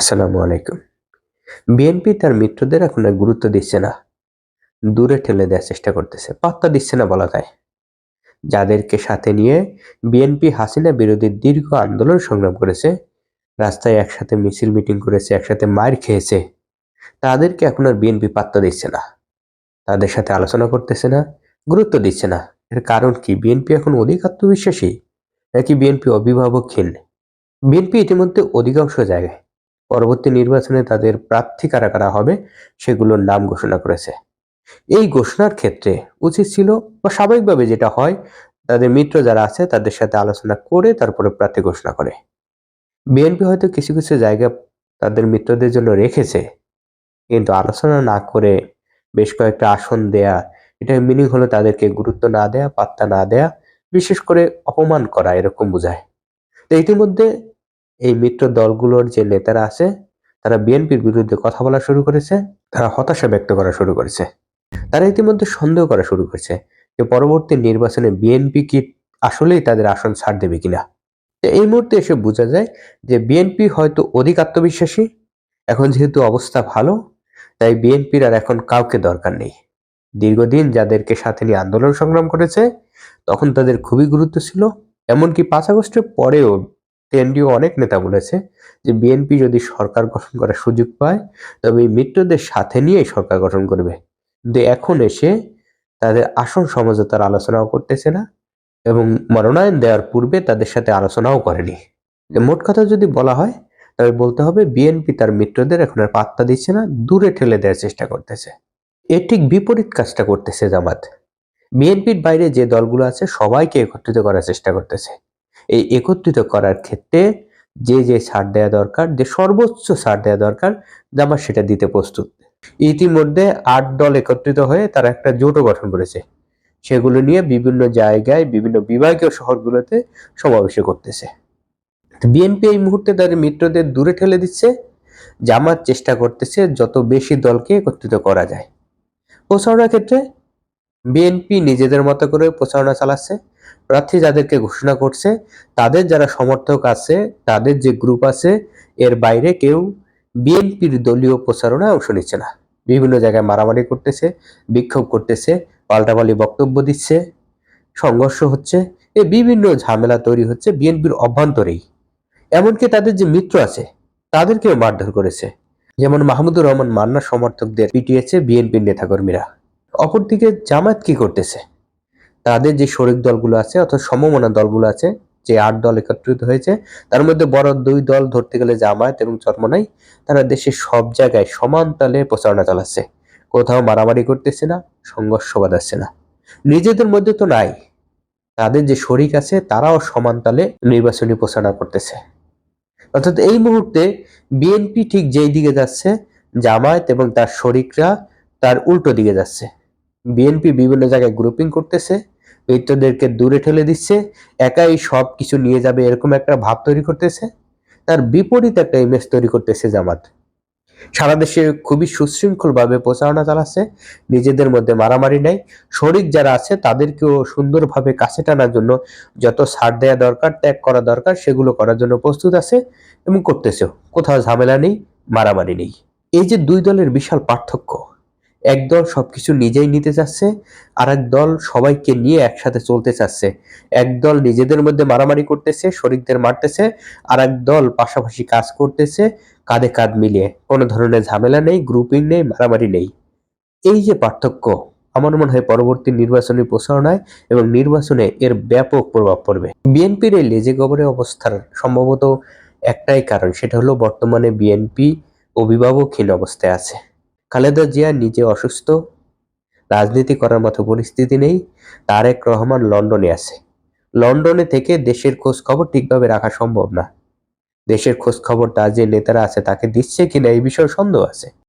আসসালামু আলাইকুম। বিএনপি তার মিত্রদের এখন আর গুরুত্ব দিচ্ছে না। দূরে ঠেলে দেওয়ার চেষ্টা করতেছে। পাত্তা দিচ্ছে না বলা যায়। যাদেরকে সাথে নিয়ে বিএনপি হাসিনা বিরোধী দীর্ঘ আন্দোলন সংগ্রাম করেছে, রাস্তায় একসাথে মিছিল মিটিং করেছে, একসাথে মার খেয়েছে, তাদেরকে এখন আর বিএনপি পাত্তা দিচ্ছে না। তাদের সাথে আলোচনা করতেছে না, গুরুত্ব দিচ্ছে না। এর কারণ কি? বিএনপি এখন অধিক আত্মবিশ্বাসী, নাকি বিএনপি অভিভাবকহীন? বিএনপি ইতিমধ্যে অধিকাংশ জায়গায় পরবর্তী নির্বাচনে তাদের প্রার্থী কারা কারা হবে সেগুলোর নাম ঘোষণা করেছে। এই ঘোষণার ক্ষেত্রে উচিত ছিল বা স্বাভাবিকভাবে যেটা হয়, তাদের মিত্র যারা আছে তাদের সাথে আলোচনা করে তারপরে প্রার্থী ঘোষণা করে। বিএনপি হয়তো কিছু কিছু জায়গা তাদের মিত্রদের জন্য রেখেছে, কিন্তু আলোচনা না করে বেশ কয়েকটা আসন দেয়া, এটা মিনিং হলো তাদেরকে গুরুত্ব না দেয়া, পাত্তা না দেয়া, বিশেষ করে অপমান করা এরকম বোঝায়। তো ইতিমধ্যে এই মিত্র দলগুলোর যে নেতারা আছে, তারা বিএনপির বিরুদ্ধে কথা বলা শুরু করেছে, তারা হতাশা ব্যক্ত করা শুরু করেছে। তারা ইতিমধ্যে সন্দেহ করা শুরু করেছে যে পরবর্তী নির্বাচনে বিএনপি কি আসলেই তাদের আসন ছাড় দেবে কিনা। এই মুহূর্তে এসে বোঝা যায় যে বিএনপি হয়তো অধিক আত্মবিশ্বাসী, এখন যেহেতু অবস্থা ভালো, তাই বিএনপির আর এখন কাউকে দরকার নেই। দীর্ঘদিন যাদেরকে সাথে নিয়ে আন্দোলন সংগ্রাম করেছে, তখন তাদের খুবই গুরুত্ব ছিল, এমনকি পাঁচ আগস্টের পরেও কেন্দ্রীয় অনেক নেতা বলেছে যে বিএনপি যদি সরকার গঠন করার সুযোগ পায়, তবে মিত্রদের সাথে নিয়েই সরকার গঠন করবে। কিন্তু এখন এসে তাদের আসন সমঝোতার আলোচনাও করতেছে না এবং মনোনয়ন দেওয়ার পূর্বে তাদের সাথে আলোচনাও করেনি। মোট কথা যদি বলা হয় তবে বলতে হবে বিএনপি তার মিত্রদের এখন আর পাত্তা দিচ্ছে না, দূরে ঠেলে দেওয়ার চেষ্টা করতেছে। এর ঠিক বিপরীত কাজটা করতেছে জামাত। বিএনপির বাইরে যে দলগুলো আছে, সবাইকে একত্রিত করার চেষ্টা করতেছে। এই একত্রিত করার ক্ষেত্রে যে যে ছাড় দেওয়া দরকার, যে সর্বোচ্চ ছাড় দেওয়া দরকার জামাত সেটা দিতে প্রস্তুত। ইতিমধ্যে আট দল একত্রিত হয়ে তারা একটা জোটও গঠন করেছে। সেগুলো নিয়ে বিভিন্ন জায়গায়, বিভিন্ন বিভাগীয় শহরগুলোতে সমাবেশ করতেছে। বিএনপি এই মুহূর্তে তাদের মিত্রদের দূরে ঠেলে দিচ্ছে, জামাত চেষ্টা করতেছে যত বেশি দলকে একত্রিত করা যায়। প্রচারণার ক্ষেত্রে বিএনপি নিজেদের মতো করে প্রচারণা চালাচ্ছে। প্রার্থী যাদেরকে ঘোষণা করছে, তাদের যারা সমর্থক আছে, তাদের যে গ্রুপ আছে, এর বাইরে কেউ বিএনপির দলীয় প্রচারণায় অংশ নিচ্ছে না। বিভিন্ন জায়গায় মারামারি করতেছে, বিক্ষোভ করতেছে, পাল্টাপাল্টি বক্তব্য দিচ্ছে, সংঘর্ষ হচ্ছে এ বিভিন্ন ঝামেলা তৈরি হচ্ছে বিএনপির অভ্যন্তরেই। এমনকি তাদের যে মিত্র আছে, তাদেরকেও মারধর করেছে। যেমন মাহমুদুর রহমান মান্না সমর্থকদের পিটিয়েছে বিএনপির নেতাকর্মীরা। অপরদিকে জামাত কি করতেছে? তাদের যে শরিক দলগুলো আছে, অর্থাৎ সমমনা দলগুলো আছে, যে আট দল একত্রিত হয়েছে, তার মধ্যে বড় দুই দল ধরতে গেলে জামায়াত এবং চরমনাই, তারা দেশের সব জায়গায় সমান তালে প্রচারণা চালাচ্ছে। কোথাও মারামারি করতেছে না সংঘর্ষ বাঁধাচ্ছে না। নিজেদের মধ্যে তো নাই। তাদের যে শরিক আছে, তারাও সমান তালে নির্বাচনী প্রচারণা করতেছে। অর্থাৎ এই মুহূর্তে বিএনপি ঠিক যেই দিকে যাচ্ছে, জামায়াত এবং তার শরিকরা তার উল্টো দিকে যাচ্ছে। বিএনপি বিভিন্ন জায়গায় গ্রুপিং করতেছে মিত্রদেরকে দূরে ঠেলে দিচ্ছে, একাই সব কিছু নিয়ে যাবে এরকম একটা ভাব তৈরি করতেছে। তার বিপরীত একটা ইমেজ তৈরি করতেছে জামাত। সারা দেশে খুবই সুশৃঙ্খলভাবে প্রচারণা চালাচ্ছে, নিজেদের মধ্যে মারামারি নেই। শরিক যারা আছে, তাদেরকেও সুন্দরভাবে কাছে টানার জন্য যত ছাড় দেওয়া দরকার, ত্যাগ করা দরকার, সেগুলো করার জন্য প্রস্তুত আছে এবং করতেছেও কোথাও ঝামেলা নেই, মারামারি নেই। এই যে দুই দলের বিশাল পার্থক্য একদল সবকিছু নিজেই নিতে চাচ্ছে আর এক দল সবাইকে নিয়ে একসাথে চলতে চাচ্ছে। একদল নিজেদের মধ্যে মারামারি করতেছে, শরিকদের মারতেছে আর দল পাশাপাশি কাজ করতেছে, কাঁধে কাঁধ মিলিয়ে। কোনো ধরনের ঝামেলা নেই গ্রুপিং নেই, মারামারি নেই। এই যে পার্থক্য, আমার মনে হয় পরবর্তী নির্বাচনী প্রচারণায় এবং নির্বাচনে এর ব্যাপক প্রভাব পড়বে। বিএনপির এই লেজে গবরে অবস্থার সম্ভবত একটাই কারণ, সেটা হলো বর্তমানে বিএনপি অভিভাবকহীন অবস্থায় আছে। খালেদা জিয়া নিজে অসুস্থ, রাজনীতি করার মতো পরিস্থিতি নেই তারেক রহমান লন্ডনে আছে। লন্ডনে থেকে দেশের খোঁজ খবর ঠিকভাবে রাখা সম্ভব না। দেশের খোঁজ খবর তার যে নেতারা আছে তাকে দিচ্ছে কিনা এই বিষয়ে সন্দেহ আছে।